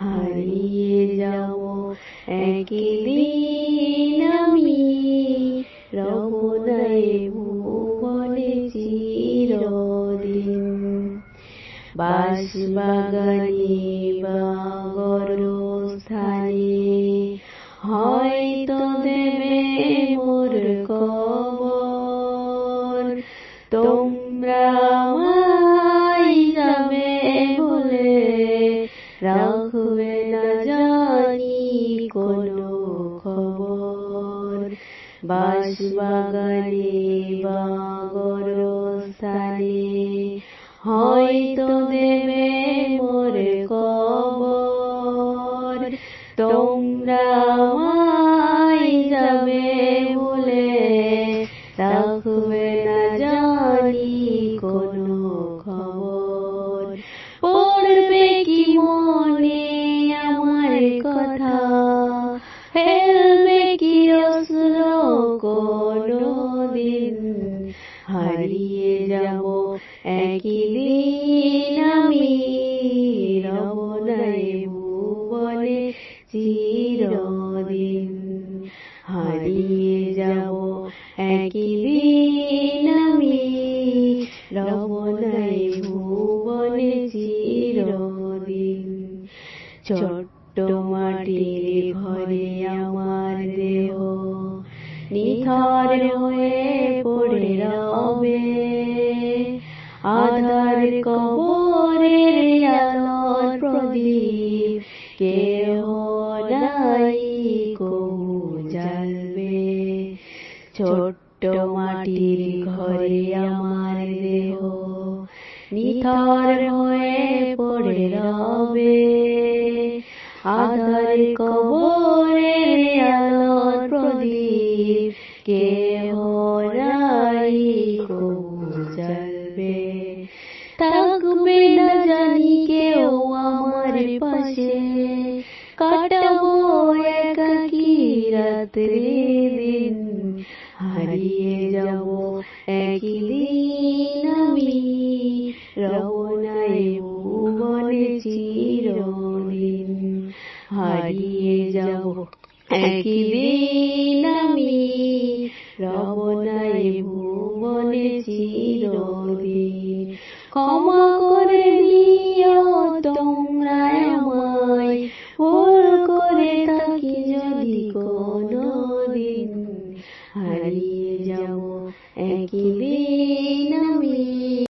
হারিয়ে যাব একদিন আমি রব নাই ভুবনে চিরদিন বাস বাগানে বা গরস্থানে হয় দেবে বাস বাগানে বা গরস্থানে হয়তো দেবে মোর কবর। তোমরা আমায় যাবে বলে রাখবে না জানি কোনো খবর। পড়বে কি মনে আমার কথা? ফেলবে হারিয়ে যাব একই দিন আমি রব নাই ভুবনে চিরদিন হারিয়ে যাব একই দিন আমি রব নাই ভুবনে চিরদিন ছোট্ট মাটির ঘরে আমার দেহ নিথর কবরের আলোর প্রদীপ, কেহ নাই কবু জ্বালবে। ছোট্ট মাটির ঘরে আমার দেহ, নিথর হয়ে পড়ে রবে। আধার কবরের আলোর প্রদীপ, কেহ পাশে কাটাবো একাকি রাত্রি দিন হারিয়ে যাব একই দিন আমি রব ভুবনে চিরদিন হারিয়ে যাব একই দিন আমি রব নাই ভুবনে চিরদিন ক্ষমা করে দিও